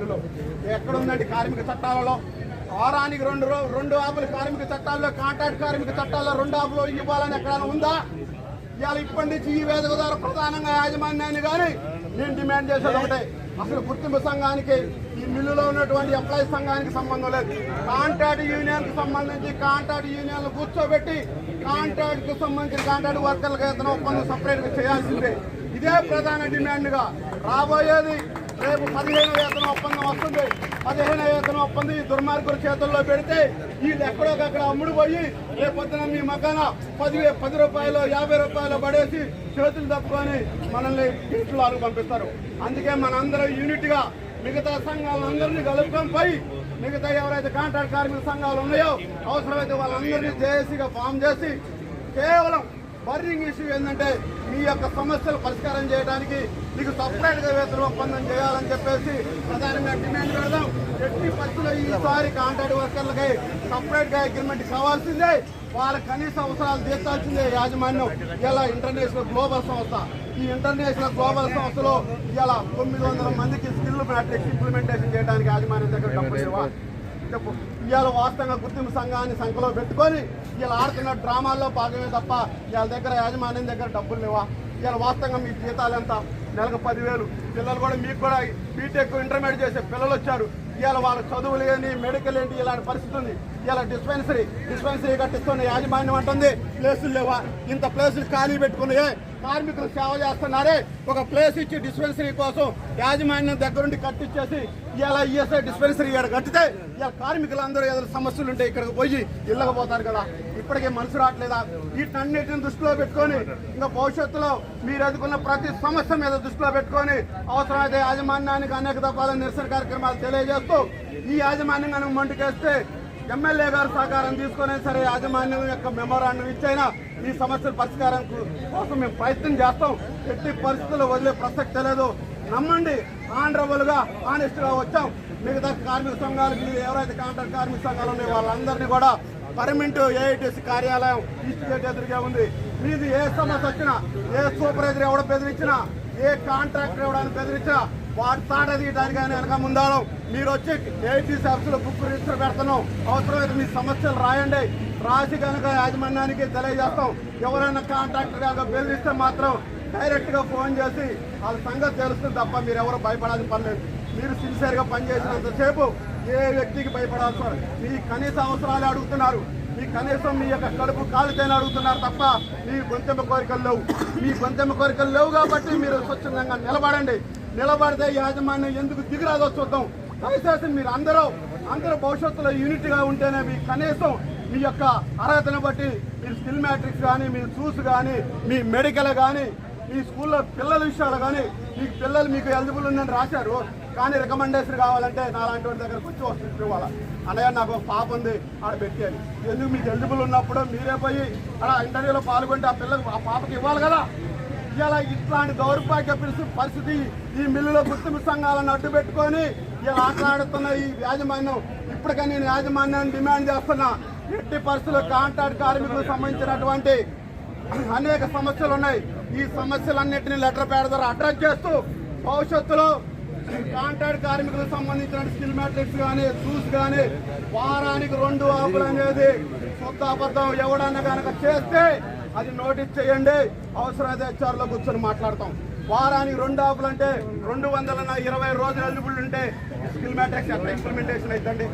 పరిస్థితుల్లో ఎక్కడుందండి కార్మిక చట్టాలలో? వారానికి రెండు రెండు ఆపులు కార్మిక చట్టాల్లో కాంట్రాక్ట్ కార్మిక చట్టాల్లో రెండు ఆపులు ఇవ్వాలని ఎక్కడైనా ఉందా? ఇవాళ ఇప్పటి నుంచి ఈ వేదిక ద్వారా ప్రధానంగా యాజమాన్యాన్ని కానీ నేను డిమాండ్ చేసేది ఒకటే. అసలు గుర్తింపు సంఘానికి ఈ మిల్లులో ఉన్నటువంటి ఎంప్లాయీ సంఘానికి సంబంధం లేదు. కాంట్రాక్ట్ యూనియన్కి సంబంధించి కాంట్రాక్ట్ యూనియన్ కూర్చోబెట్టి కాంట్రాక్ట్కి సంబంధించిన కాంట్రాక్ట్ వర్కర్లకు ఏదైనా ఒప్పందం సపరేట్గా చేయాల్సిందే. ఇదే ప్రధాన డిమాండ్గా రాబోయేది రేపు పదిహేను వేతన ఒప్పందం వస్తుంది. పదిహేను వేతన ఒప్పందం ఈ దుర్మార్గుల చేతుల్లో పెడితే వీళ్ళు ఎక్కడోకక్కడ అమ్ముడు పోయి రేపొద్దున మీ మకాన పది పది రూపాయలు యాభై రూపాయలు పడేసి చేతులు తప్పుకొని మనల్ని ఇంట్లో అరుగు పంపిస్తారు. అందుకే మనందరం యూనిట్గా మిగతా సంఘాలందరినీ కలుపుకొని పోయి మిగతా ఎవరైతే కాంట్రాక్ట్ కార్మిక సంఘాలు ఉన్నాయో అవసరమైతే వాళ్ళందరినీ జేఏసీగా ఫామ్ చేసి కేవలం బర్నింగ్ ఇష్యూ ఏంటంటే మీ యొక్క సమస్యలు పరిష్కారం చేయడానికి మీకు సపరేట్గా వేతన ఒప్పందం చేయాలని చెప్పేసి ప్రధానంగా డిమాండ్ పెడదాం ఎట్టి పరిస్థితుల్లో ఈసారి కాంట్రాక్ట్ వర్కర్లకి సపరేట్గా అగ్రిమెంట్ కావాల్సిందే. వాళ్ళ కనీస అవసరాలు తీర్చాల్సిందే యాజమాన్యం. ఇలా ఇంటర్నేషనల్ గ్లోబల్ సంస్థ. ఈ ఇంటర్నేషనల్ గ్లోబల్ సంస్థలో ఇలా తొమ్మిది వందల మందికి స్కిల్ మ్యాట్రిక్స్ ఇంప్లిమెంటేషన్ చేయడానికి యాజమాన్యం దగ్గర డబ్బులు లేవా? చెప్పు. ఇవాళ వాస్తవంగా గుర్తింపు సంఘాన్ని సంఖ్యలో పెట్టుకొని ఇలా ఆడుతున్న డ్రామాల్లో భాగమే తప్ప ఇవాళ దగ్గర యాజమాన్యం దగ్గర డబ్బులు లేవా? ఇవాళ వాస్తవంగా మీ జీతాలు ఎంత? నెలకు పదివేలు. పిల్లలు కూడా మీకు కూడా బీటెక్ ఇంటర్మీడియట్ చేసే పిల్లలు వచ్చారు. ఇవాళ వాళ్ళ చదువులు ఏంటి మెడికల్ ఏంటి ఇలాంటి పరిస్థితి ఉంది. ఇవాళ డిస్పెన్సరీ డిస్పెన్సరీ కట్టిస్తున్న యాజమాన్యం అంటుంది ప్లేసులు లేవా? ఇంత ప్లేసులు ఖాళీ పెట్టుకుని కార్మికులు సేవ చేస్తున్నారే. ఒక ప్లేస్ ఇచ్చి డిస్పెన్సరీ కోసం యాజమాన్యం దగ్గరుండి కట్టించేసి ఇలా ఈఎస్ఐ డిస్పెన్సరీ ఇక్కడ కట్టితే ఇలా కార్మికులందరూ ఏదైనా సమస్యలు ఉంటే ఇక్కడికి పోయి ఇళ్ళకపోతారు కదా. ఇప్పటికే మనసు రావట్లేదా? వీటన్నిటిని దృష్టిలో పెట్టుకొని ఇంకా భవిష్యత్తులో మీరు ఎదుర్కొన్న ప్రతి సమస్య మీద దృష్టిలో పెట్టుకొని అవసరమైతే యాజమాన్యానికి అనేక దఫాల నిరసన కార్యక్రమాలు తెలియజేస్తూ ఈ యాజమాన్యం కనుక మంటుకేస్తే ఎమ్మెల్యే గారు సహకారం తీసుకునే సరే యాజమాన్యం యొక్క మెమోరాండం ఇచ్చైనా ఈ సమస్యల పరిష్కారం కోసం మేము ప్రయత్నం చేస్తాం. ఎట్టి పరిస్థితుల్లో వదిలే ప్రసక్తే లేదు. నమ్మండి ఆనరబుల్గా ఆనెస్ట్గా వచ్చాం. మిగతా కార్మిక సంఘాలు మీరు ఎవరైతే కాంట్రాక్ట్ కార్మిక సంఘాలు ఉన్నాయో వాళ్ళందరినీ కూడా పర్మనెంట్ ఏఐటీసీ కార్యాలయం ఈస్ట్ గేట్ ఎదురుగా ఉంది. మీది ఏ సమస్య వచ్చినా ఏ సూపర్వైజర్ ఎవడ బెదిరించినా ఏ కాంట్రాక్టర్ ఎవడానికి బెదిరించినా తాట తీయడానికి ఆయన వెనక ముందాడం మీరు వచ్చి ఏఐటీసీ ఆఫీసులో బుక్ రిజిస్టర్ పెడుతున్నాం. అవసరమైతే మీ సమస్యలు రాయండి. రాసి కనుక యాజమాన్యానికి తెలియజేస్తాం. ఎవరైనా కాంట్రాక్టర్ కనుక బెదిరిస్తే మాత్రం డైరెక్ట్గా ఫోన్ చేసి వాళ్ళ సంగతి తెలుస్తుంది తప్ప మీరు ఎవరు భయపడాల్సిన పని లేదు. మీరు సిన్సియర్గా పనిచేసినంతసేపు ఏ వ్యక్తికి భయపడాల్సిన మీ కనీస అవసరాలు అడుగుతున్నారు. మీ కనీసం మీ యొక్క కడుపు కాలితేనే అడుగుతున్నారు తప్ప మీ గొంతెమ్మ కోరికలు లేవు. మీ గొంతెమ్మ కోరికలు లేవు కాబట్టి మీరు స్వచ్ఛందంగా నిలబడండి. నిలబడితే యాజమాన్యం ఎందుకు దిగిరాదో చూద్దాం. దయచేసి మీరు అందరూ అందరూ భవిష్యత్తులో యూనిట్గా ఉంటేనే మీ కనీసం మీ యొక్క అర్హతను బట్టి మీరు స్కిల్ మ్యాట్రిక్స్ కానీ మీ చూస్ కానీ మీ మెడికల్ కానీ మీ స్కూల్లో పిల్లల విషయాలు కానీ మీకు పిల్లలు మీకు ఎలిజిబుల్ ఉందని రాశారు. కానీ రికమెండేషన్ కావాలంటే నాలాంటి వాడి దగ్గరకు వచ్చి వస్తుంది ఇవ్వాలి అన్నయ్య నాకు ఒక పాప ఉంది. ఆడ పెట్టేది ఎందుకు మీకు ఎలిజిబుల్ ఉన్నప్పుడు మీరే పోయి అలా ఇంటర్వ్యూలో పాల్గొంటే ఆ పిల్లలకు ఆ పాపకి ఇవ్వాలి కదా. ఇలా ఇట్లాంటి దౌర్భాగ్య పరిస్థితి ఈ మిల్లులో గుర్తింపు సంఘాలను అడ్డు పెట్టుకొని ఇలా ఆటలాడుతున్న ఈ యాజమాన్యం ఇప్పటికే నేను యాజమాన్యాన్ని డిమాండ్ చేస్తున్నా. ఎట్టి పరిస్థితుల్లో కాంట్రాక్ట్ కార్మికులకు సంబంధించినటువంటి అనేక సమస్యలు ఉన్నాయి. ఈ సమస్యలన్నింటినీ లెటర్ పేడ ద్వారా అడ్రస్ చేస్తూ భవిష్యత్తులో కాంట్రాక్ట్ కార్మికులకు సంబంధించిన స్కిల్ మ్యాట్రిక్స్ కానీ షూస్ కానీ వారానికి రెండు ఆపులు అనేది సొంత అబద్ధం ఎవడన్నా కనుక చేస్తే అది నోటీస్ చేయండి. అవసరమైతే హెచ్ఆర్లో కూర్చొని మాట్లాడతాం. వారానికి రెండు ఆపులు అంటే రెండు వందల ఇరవై రోజులు ఎలిజిబుల్ ఉంటే స్కిల్ మ్యాట్రిక్స్ ఎట్లా ఇంప్లిమెంటేషన్ అవుతుంది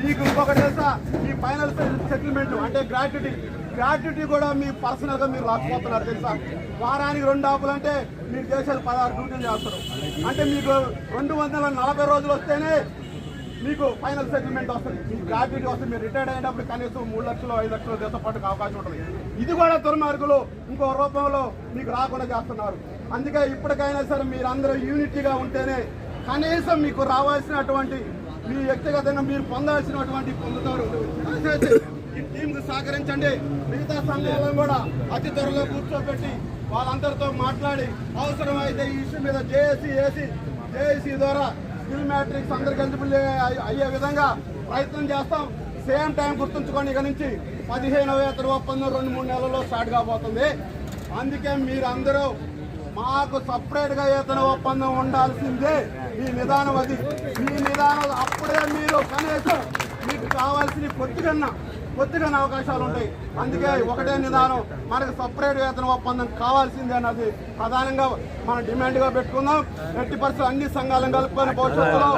మీకు ఇంకొకటి తెలుసా? ఈ ఫైనల్ సెటిల్మెంట్ అంటే గ్రాట్యుటీ గ్రాట్యుటీ కూడా మీ పర్సనల్గా మీరు రాకపోతున్నారు తెలుసా? వారానికి రెండు ఆపులు అంటే మీరు చేసేది పదహారు డ్యూటీలు చేస్తారు. అంటే మీకు రెండు వందల నలభై రోజులు వస్తేనే మీకు ఫైనల్ సెటిల్మెంట్ వస్తుంది. మీకు గ్రాడ్యుయేట్ వస్తుంది మీరు రిటైర్డ్ అయినప్పుడు కనీసం మూడు లక్షలు ఐదు లక్షలు దేశ పట్టుకు అవకాశం ఉంటుంది. ఇది కూడా దుర్మార్గులు ఇంకో రూపంలో మీకు రాకుండా చేస్తున్నారు. అందుకే ఇప్పటికైనా సరే మీరందరూ యూనిటీగా ఉంటేనే కనీసం మీకు రావాల్సినటువంటి మీ వ్యక్తిగతంగా మీరు పొందాల్సినటువంటి పొందుతారు. ఈ టీంకు సహకరించండి. మిగతా సంఘాలను కూడా అతి త్వరలో కూర్చోబెట్టి వాళ్ళందరితో మాట్లాడి అవసరమైతే ఈ ఇష్యూ మీద జేఏసీ ఏసీ జేఏసీ ద్వారా స్కిల్ మ్యాట్రిక్స్ అందరికి ఎలిజిబుల్ అయ్యే విధంగా ప్రయత్నం చేస్తాం. సేమ్ టైం గుర్తుంచుకోండి ఇక నుంచి పదిహేను వేతన ఒప్పందం రెండు మూడు నెలల్లో స్టార్ట్ కాబోతుంది. అందుకే మీరందరూ మాకు సపరేట్గా గా ఒప్పందం ఉండాల్సిందే ఈ నిదానం అది. మీ మీరు కనీసం మీకు కావాల్సిన కొద్దిగన్నా కొద్దిగానే అవకాశాలు ఉంటాయి అందుకే ఒకటే నిదానం మనకు సపరేట్ వేతన ఒప్పందం కావాల్సిందే అన్నది ప్రధానంగా మనం డిమాండ్గా పెట్టుకుందాం. ఎట్టి పరిస్థితులు అన్ని సంఘాలను కలుపుకొని భవిష్యత్తులో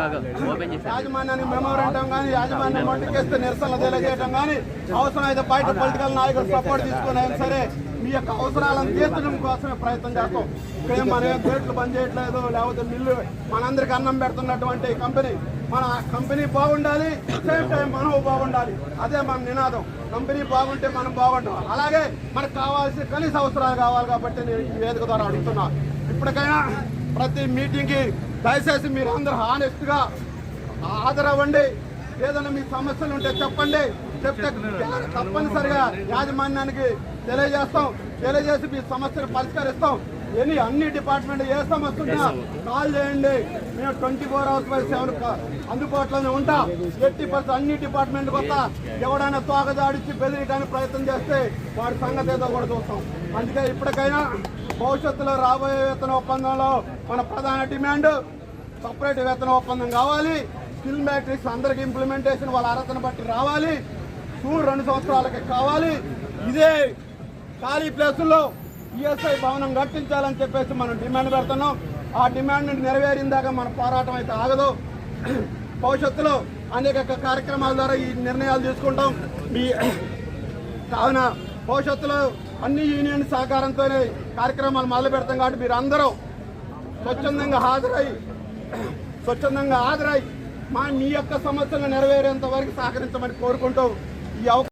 యాజమాన్యానికి మెమోరాండం కానీ యాజమాన్యం మట్టుకేస్తే నిరసనలు తెలియజేయడం కానీ అవసరం అయితే బయట పొలిటికల్ నాయకులు సపోర్ట్ తీసుకుని సరే మీ యొక్క అవసరాలను తీర్చడం కోసమే ప్రయత్నం చేస్తాం. ఇక్కడ మనం ఏం గేట్లు బంద్ చేయట్లేదు లేకపోతే మిల్లు మనందరికి అన్నం పెడుతున్నటువంటి కంపెనీ. మన కంపెనీ బాగుండాలి సేమ్ టైం మనం బాగుండాలి. అదే మన నినాదం. కంపెనీ బాగుంటే మనం బాగుంటాం. అలాగే మనకు కావాల్సిన కనీస అవసరాలు కావాలి కాబట్టి నేను ఈ వేదిక ద్వారా అడుగుతున్నా. ఇప్పటికైనా ప్రతి మీటింగ్కి దయచేసి మీరు అందరూ హానెస్ట్గా హాజరవ్వండి. ఏదైనా మీ సమస్యలు ఉంటే చెప్పండి. చెప్తే తప్పనిసరిగా యాజమాన్యానికి తెలియజేస్తాం. తెలియజేసి మీ సమస్యలు పరిష్కరిస్తాం. ఎన్ని అన్ని డిపార్ట్మెంట్ ఏ సమస్య ఉన్నా కాల్ చేయండి. మేము twenty four hours by seven అందుబాటులోనే ఉంటాం. ఎట్టి పరిస్థితి అన్ని డిపార్ట్మెంట్ కొత్త ఎవడైనా తోకదాడిచ్చి బెదిరియడానికి ప్రయత్నం చేస్తే వాడి సంగతి ఏదో కూడా చూస్తాం. అందుకే ఇప్పటికైనా భవిష్యత్తులో రాబోయే వేతన ఒప్పందంలో మన ప్రధాన డిమాండ్ సపరేట్ వేతన ఒప్పందం కావాలి. స్కిల్ మ్యాట్రిక్స్ అందరికి ఇంప్లిమెంటేషన్ వాళ్ళ అర్హతను బట్టి రావాలి. టూర్ రెండు సంవత్సరాలకి కావాలి. ఇదే ఖాళీ ప్లేసుల్లో ఈఎస్ఐ భవనం కట్టించాలని చెప్పేసి మనం డిమాండ్ పెడుతున్నాం. ఆ డిమాండ్ నెరవేరిన దాకా మన పోరాటం అయితే ఆగదు. భవిష్యత్తులో అనేక కార్యక్రమాల ద్వారా ఈ నిర్ణయాలు తీసుకుంటాం. మీ కావున భవిష్యత్తులో అన్ని యూనియన్ సహకారంతోనే కార్యక్రమాలు మొదలు పెడతాం కాబట్టి మీరు అందరూ స్వచ్ఛందంగా హాజరై స్వచ్ఛందంగా హాజరై మా మీ యొక్క సమస్యలు నెరవేరేంత వరకు సహకరించమని కోరుకుంటూ ఈ అవకాశం